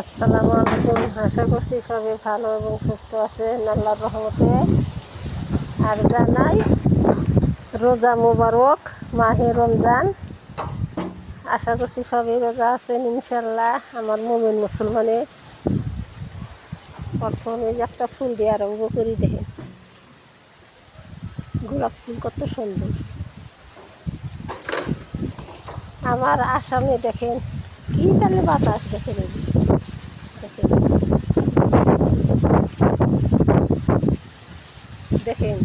আসসালামু আলাইকুম। আশা করছি সবাই ভালো এবং সুস্থ আছেন, আল্লাহর রহমতে। আর জানাই, রোজা মোবারক, মাহে রমজান। আশা করছি সবাই রোজা আছেন ইনশাল্লাহ আমার মোমিন মুসলমানে প্রথমে একটা ফুল দিয়ে আরম্ভ করি দেখেন। গোলাপ ফুল কত সুন্দর। আমার আসামে দেখেন, কি তাহলে বাতাস দেখেন এই দেখেন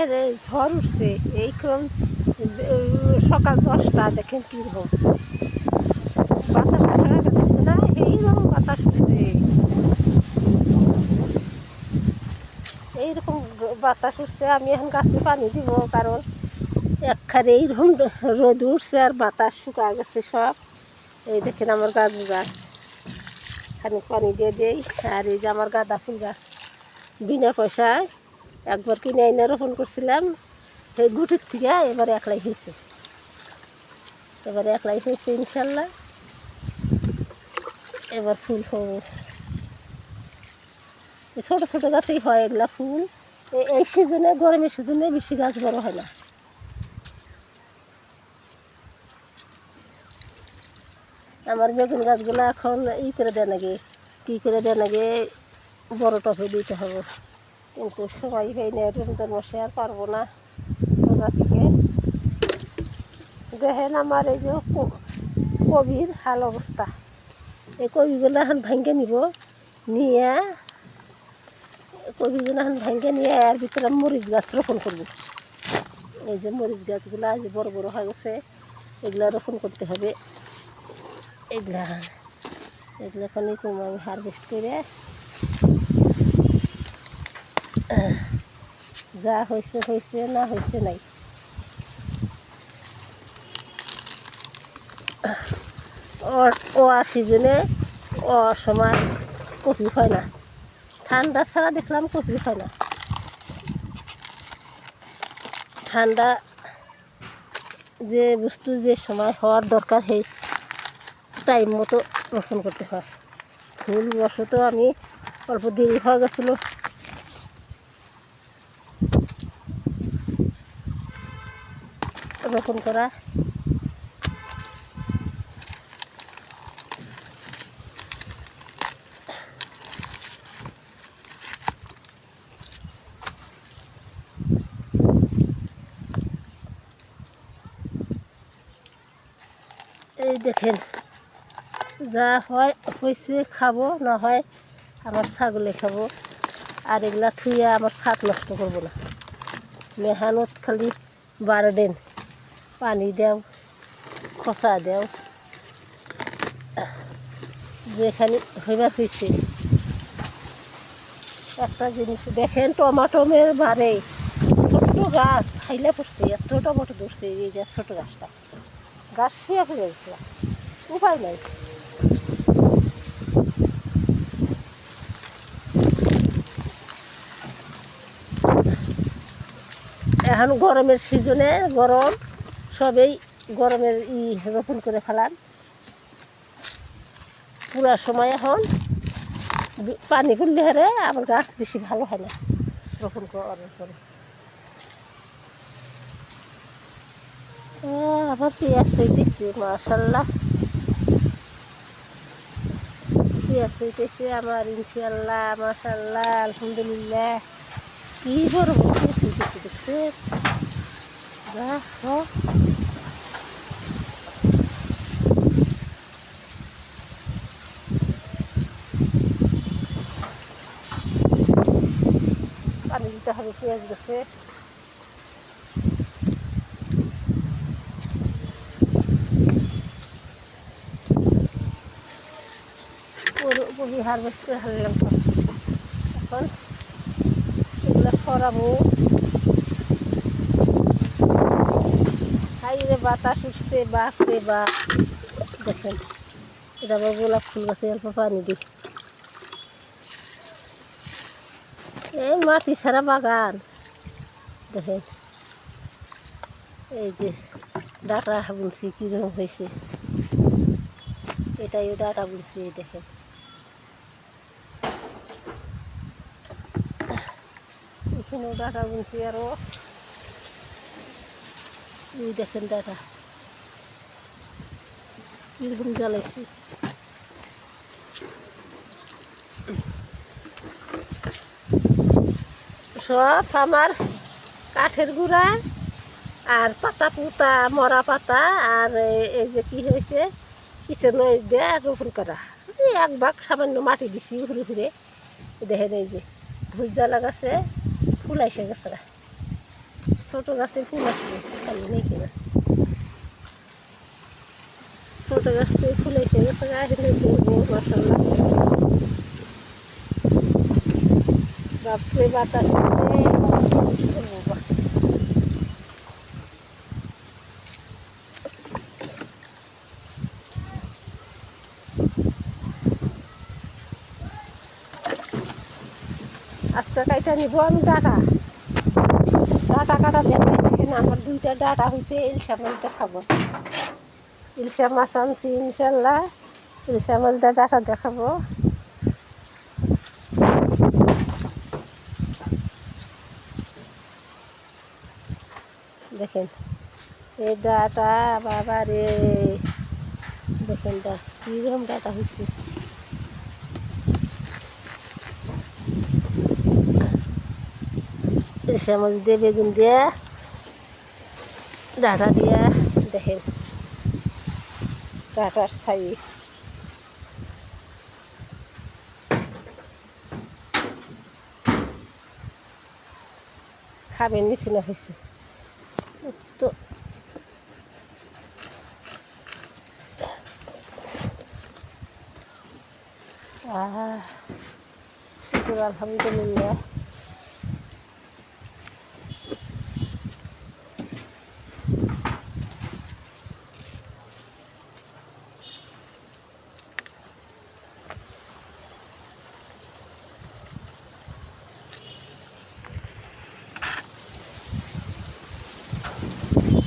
এর ঝড় উঠছে এইরকম সকাল দশটা, দেখেন কীরকম বাতাস গেছে না এইরকম বাতাস উঠছে। এইরকম বাতাস উঠছে, আমি এখন গাছে পানি দিব, কারণ একখানে এইরকম রোদ উঠছে আর বাতাস শুকা গেছে সব। এই দেখেন আমার গাছ গাছ খানি পানি দিয়ে দেই, আর এই যে আমার গাঁদা ফুল গাছ বিনা পয়সায় একবার কিনে এনে রোপণ করছিলাম, সেই গুটির থেকে এবার একলাই হয়েছে। এবার একলাই হয়েছে ইনশাল্লাহ। এবার ফুল হবে। ছোটো ছোটো গাছেই হয় এগুলা ফুল। এই সিজনে গরমের সিজনে বেশি গাছ বড় হয় না। আমার বেগুন গাছগুলো এখন ই করে দেয় নাকি, কী করে দেয় নাকি বড় টপে দিতে হবে। কিন্তু সময় হয় না, রমজান মাসে আর পারব না। ওরা থেকে দেখেন আমার এই যে কবির হাল অবস্থা। এই কবিগুলো এখন ভাঙ্গে নিব, নিয়ে কবিগুলো এখন ভাঙ্গে নিয়ে এর ভিতরে মরিচ গাছ রোপণ করব। এই যে মরিচ গাছগুলো আজ বড় বড় হয়ে গেছে, এগুলা রোপণ করতে হবে। এগুলা। এগুলো খানি কম আমি হারভেস্ট করে, যা হয়েছে হয়েছে না হয়েছে নাই। ও- সিজনে ও সময় কপি হয় না। ঠান্ডা ছাড়া দেখলাম কপি হয় না। ঠান্ডা যে বস্তু যে সময় হওয়ার দরকার সেই টাইম মতো রোপণ করতে হয়। ফুল বসত আমি অল্প দেরি হয়ে গেছিল। রোপণ করা এই দেখেন যা হয় হয়েছে খাব, না হয় আমার ছাগলে খাব। আর এগুলা থুইয়া আমার ছাদ নষ্ট করব না। মেহানত খালি বারো দিন পানি দেও, খসা দেও। যেখানে হইবার হয়েছে একটা জিনিস দেখেন টমাটোমের বারে ছোট্ট গাছ খাইলে পড়ছে, এত টমাটো ধরছে, এই যে ছোট গাছটা। গাছ শুয়ে ফেলে উপায় নাই। এখন গরমের সিজনে গরম, সবেই গরমের ই রোপণ করে ফেলান পুরা সময় এখন পানি করলে হারে আমার গাছ বেশি ভালো হয় না রোপণ করার পরে আবার পেঁয়াজ হইতেছে মাশাল্লাহ পেঁয়াজ হইতেছে আমার ইনশাল্লাহ মাশাল্লাহ আলহামদুলিল্লাহ। কি বড় বড় পেঁয়াজ হইতেছে দেখছে দেখো পানি দিতে হবে পেঁয়াজ গেছে হারভেস্ট করে হারলাম এখন সরাবো হাইরে বাতাস উঠছে বাঁচতে বা দেখেন এটা গোলাপ ফুল গাছে অল্প পানি দিই। এই মাটি ছাড়া বাগান। দেখেন, এই যে ডাটা বুনছি, কীরকম হয়েছে। এটাই ডাটা বুনছি দেখেন। এই দেখেন ডাটা। এরকম জ্বালাইছি। সব আমার কাঠের গুঁড়া আর পাতা পুতা, মরা পাতা আর এই যে কি হয়েছে পিছনে দিয়ে রোপণ করা। এক ভাগ সামান্য মাটি দিছি ঘুরে ঘুরে। দেখেন এই যে ভুজা লাগাছে ফুল আইসে গেছে। গা। ছোট গাছে ফুল আসছে খালি নেই কি গাছ ছোট গাছে ফুল এসে গেছে গা এখানে দেখব মাসাল্লাহ বাপরে বাতাস। আজকে কাইটা নিব আমি ডাটা। ডাটা কাটা দেখেন আমার দুইটা ডাটা হয়েছে ইলশা মাছ দেখাবো। ইলশা মাছ আনছি, ইনশাল্লাহ। ইলশা মাছ ডাটা দেখাবো। দেখেন, এই ডাটা বাবা রে দেখেন ডা কীরকম ডাটা হয়েছে শ্যামল দিয়ে বেগুন দিয়ে, ডাটা দিয়ে দেখেন ডাটার সাইজ খাবেন নিচে না হয়েছে। তো আলহামদুলিল্লাহ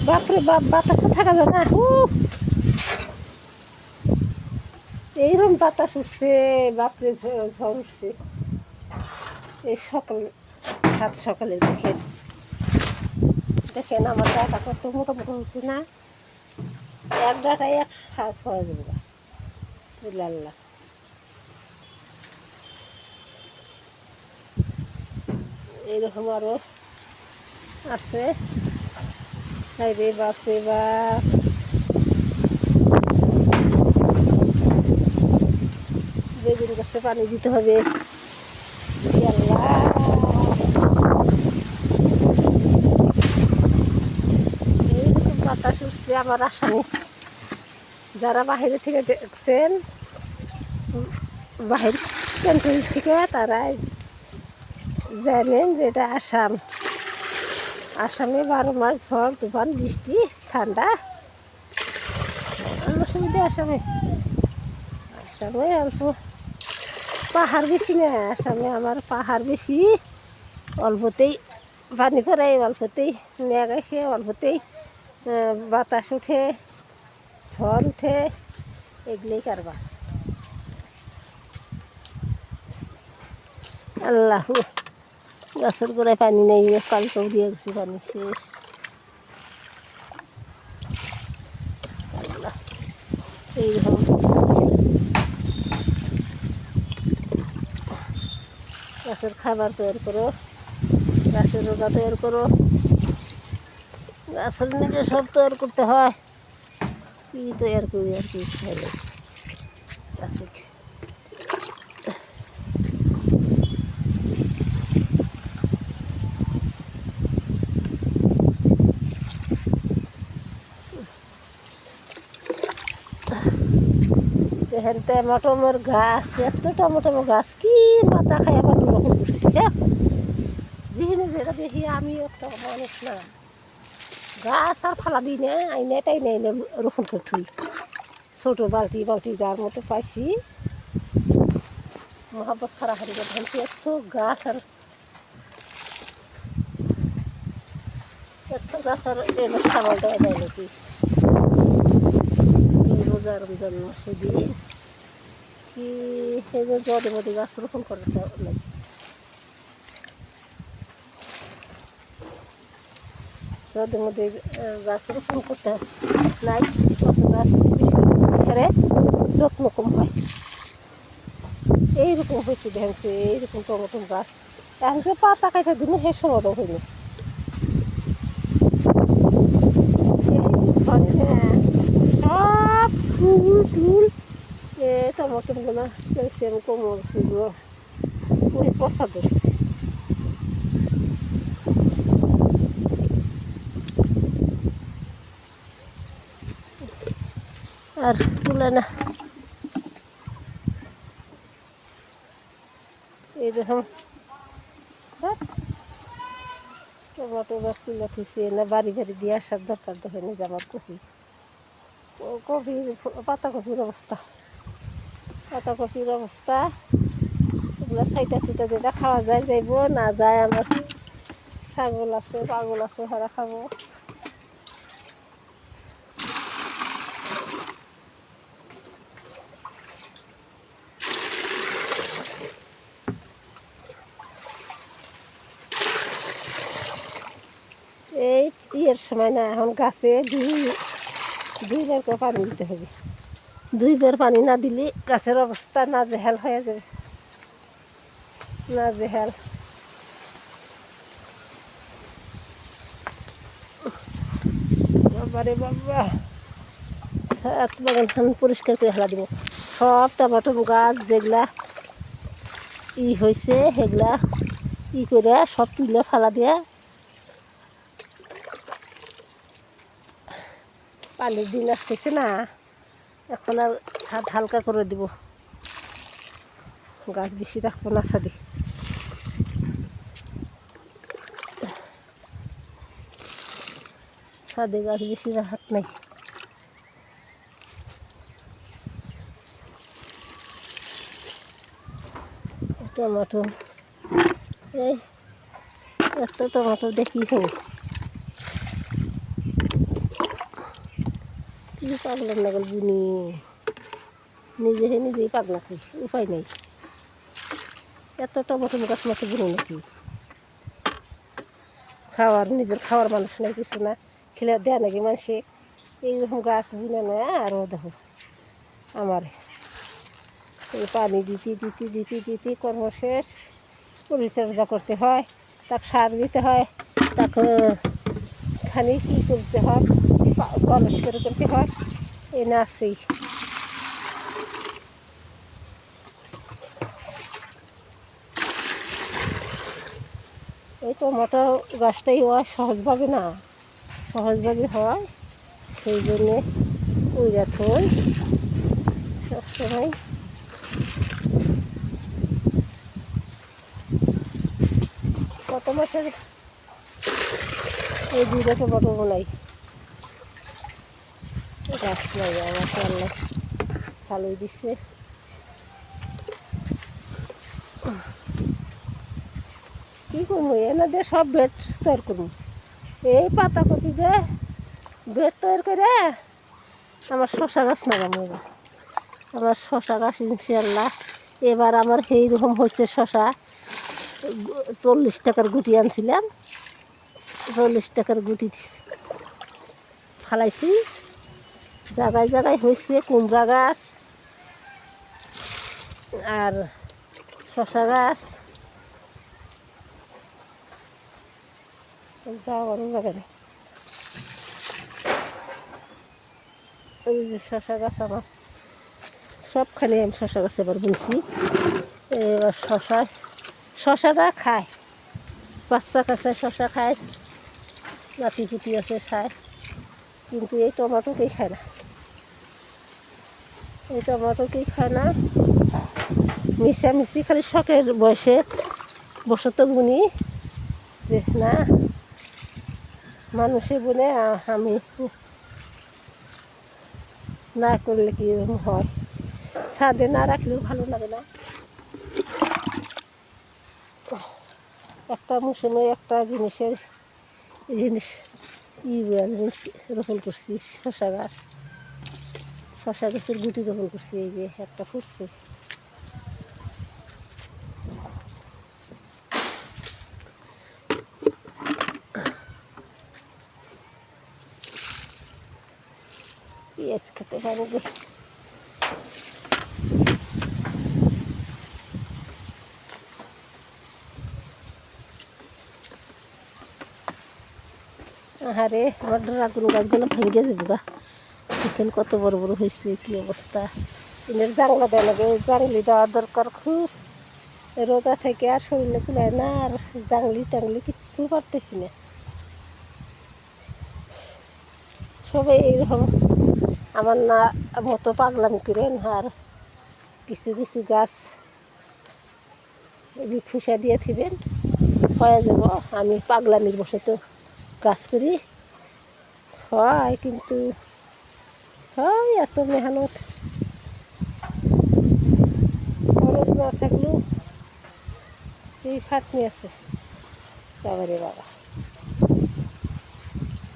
বাপরে বাপ বাতাসে থাকা যায় না! এইরকম বাতাস উঠছে, বাপরে ঝড় উঠছে। এই সকাল, সাত সকালে দেখেন। দেখেন আমার ডাটা কত মোটা মোটা হচ্ছে না। এক ডাটায় এক শ্বাস হয়ে যাবে। আল্লাহ এইরকম আরও আছে। হাই রে বাপ বেগুন গাছে পানি দিতে হবে। বাতাস উঠছে আমার আশা যারা বাহিরে থেকে দেখছেন, বাহির কান্ট্রি থেকে তারাই জানেন যে এটা আসাম। আসামে বারো মাস ঝড়, তুফান, বৃষ্টি, ঠান্ডা। অন্য সুবিধা আসামে। আসামে অল্প পাহাড় বেশি না, আসামে আমার পাহাড় বেশি। অল্পতেই পানি পড়ে অল্পতেই মেঘ আসে, অল্পতেই বাতাস উঠে, ঝড় উঠে, এগুলোই কারবার। আল্লাহ। গাছের গোড়ায় পানি নেই কালকেও দিয়ে গেছি পানি, শেষ। গাছের খাবার তৈরি করো, গাছের রোগা তৈরি করো। গাছের নিজে সব তৈরি করতে হয়। কি তৈরি করি আর কি খাইলে গাছে দেখেন টমেটোমের গাছ, এত টমেটোমো গাছ, কি মাথা খাই আবার রকম করছি হ্যাঁ? যেখানে যেটা দেখি আমি একটা মানুষ না। গাছ আর ফালা দিই না আইনে এটাই নেই রোপণ করে থুই। ছোটো বালতি বালতি যার মতো পাইছি। মহাব্বত সারা হারি ধানছি এত গাছ আর এত গাছ আর এনে সামাল দেওয়া যায় নাকি? রোজা রমজান মাসে দিন কি যে জলে মধ্যে গাছ রোপণ করাটা নাই। মধ্যে গাছ রোপণ করতে নাই গাছ যত্ন কম হয়। এইরকম হয়েছে দেখছে এইরকম টমেটো গাছ। এখন পাতা কাটা দিন সে সময়টা হয়নি। হ্যাঁ, সব ফুল টুল টমেটোগুলো ক্যালসিয়াম কমল সেগুলো ওই পচা ধরছে। আর তুলে না। এইরকম হ্যাঁ, টমেটো গাছ তুলে থুইছে না বাড়ি বাড়ি দিয়ে আসার দরকার দেখে না যে আমার কফি। ও- কফির পাতাকপির অবস্থা। পাতাকপির অবস্থা। এগুলো ছাইটা ছুটা যেটা খাওয়া যায়, যাইব, না যায় আমার ছাগল আছে, পাগল আছে হারা খাব। এই ইয়ের সময় না, এখন গাছে দুই দুইবার করে পানি দিতে হবে। দুইবার পানি না দিলে, গাছের অবস্থা না জেহাল হয়ে যাবে না জেহাল বাবারে বাবা। সাত বাগান পরিষ্কার করে হেলা দিব। সব টমাটো গাছ যেগুলা ই হয়েছে সেগুলা ই করে সব তুলে ফেলা দিয়ে। পানির দিন আসতেছে না। এখন আর ছাদ হালকা করে দিব। গাছ বেশি রাখব না ছাদে। ছাদে গাছ বেশি রাখাত নাই। টমেটো, এই এত টমেটো দেখি হোক কি পাগলাম না গেল বুনি। নিজে হে নিজেই পাগলা খাই উপায় নেই। এত টমেটো গাছ মতো বুনি নাকি? খাওয়ার, নিজের খাওয়ার মানুষ নাই কিছু না। খেলে দেয় নাকি মানুষে এইরকম গাছ বুনে নয় আরও দেখো। আমার এই পানি দিতে দিতে দিতে দিতে কর্ম শেষ। পরিচর্যা করতে হয়, তাকে সার দিতে হয়, তাকে খানি কী করতে হয়। পলিশ করে করতে হয়। এই না আছেই এই টমেটো গাছটাই হয় সহজভাবে না। সহজভাবে হয়। সেই জন্যে উইরা থই। সবসময়। কত মাসের এই দুইটা টমেটো বানাই। গাছ নাই আমার আল্লাহ ভালোই দিচ্ছে কি করব এনে দিয়ে সব বেড তৈরি করব এই পাতা কপি দিয়ে বেড তৈরি করে আমার শশা গাছ এবার আমার শশা গাছ ইনশাল্লাহ এবার আমার সেই রকম হয়েছে শশা চল্লিশ টাকার গুটি আনছিলাম, চল্লিশ টাকার গুটি ফালাইছি। জায়গায় জায়গায় হয়েছে, কুমড়া গাছ আর শশা গাছ। যে শশা গাছ আমার, সবখানে আমি শশা গাছ এবার বুনছি। এবার শশা শশাটা খায়, বাচ্চা কাছে শশা খায়, নাতি পুতি আছে, খায়, কিন্তু এই টমেটোকেই খায় না। এই টমেটোকেই খায় না? মিশামিশি, খালি শখের বয়সে। বসত বুনি যে না, মানুষে বলে আমি না করলে কি হয়? ছাদে না রাখলেও ভালো লাগে না। একটা মৌসুমে একটা জিনিসের জিনিস, ই রোপণ করছি শশা গাছ। শশা গাছের গুটি রোপণ করছি, এই যে একটা ফুটছে। পেঁয়াজ খেতে পারবে। আরে আমার ড্রাগন গাছগুলো ভেঙে যাবে গা। দেখেন কত বড় বড় হয়েছে, কি অবস্থা। এনের জাংলা দেয় লাগে জাংলি দেওয়ার দরকার খুব। রোদা থেকে আর শরীরে কুলায় না, আর জাংলি টাংলি কিচ্ছু পারতেছি না। সবাই এইরকম, আমার না মতো পাগলাম করেন, আর কিছু কিছু গাছ খুশা দিয়ে থিবেন, হয়ে যাব। আমি পাগলামির বসে তো কাজ করি, হয় কিন্তু হয় এত মেহনত খরচ না থাকলেও এই খাটনি আছে বাবারে বাবা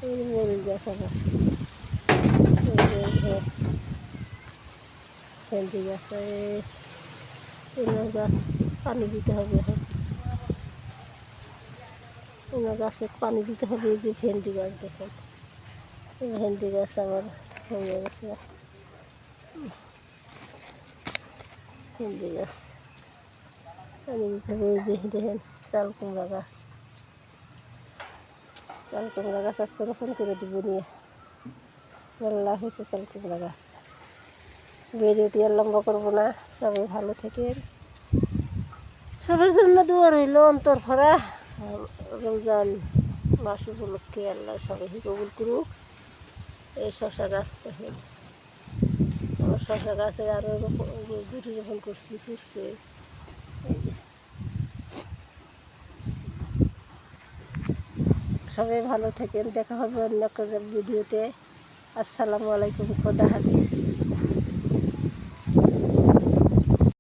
এই মরিচ গাছ এই ভেন্ডি গাছ গাছ পানি দিতে হবে এখন অন্য গাছে পানি দিতে হবে এই যে ভেন্ডি গাছ দেখুন ভেন্ডি গাছ আবার হয়ে গেছে গাছ চাল কুমড়া গাছ চাল কুমড়া গাছ আজকে দিব নিয়ে মেলা হয়েছে চাল কুমড়া গাছ ভিডিওটি আর করব না সবাই ভালো থেকেন সবার জন্য দোয়া রইল অন্তর ভরা রমজান মাস উপলক্ষে আল্লাহ সবাই কবুল করুক। এই শশা গাছ দেখেন। আমার শশা গাছে আরও গুটি রোপণ করছি, ফুটছে। সবাই ভালো থাকেন, দেখা হবে অন্য ভিডিওতে। আসসালামু আলাইকুম, খোদা হাফিজ।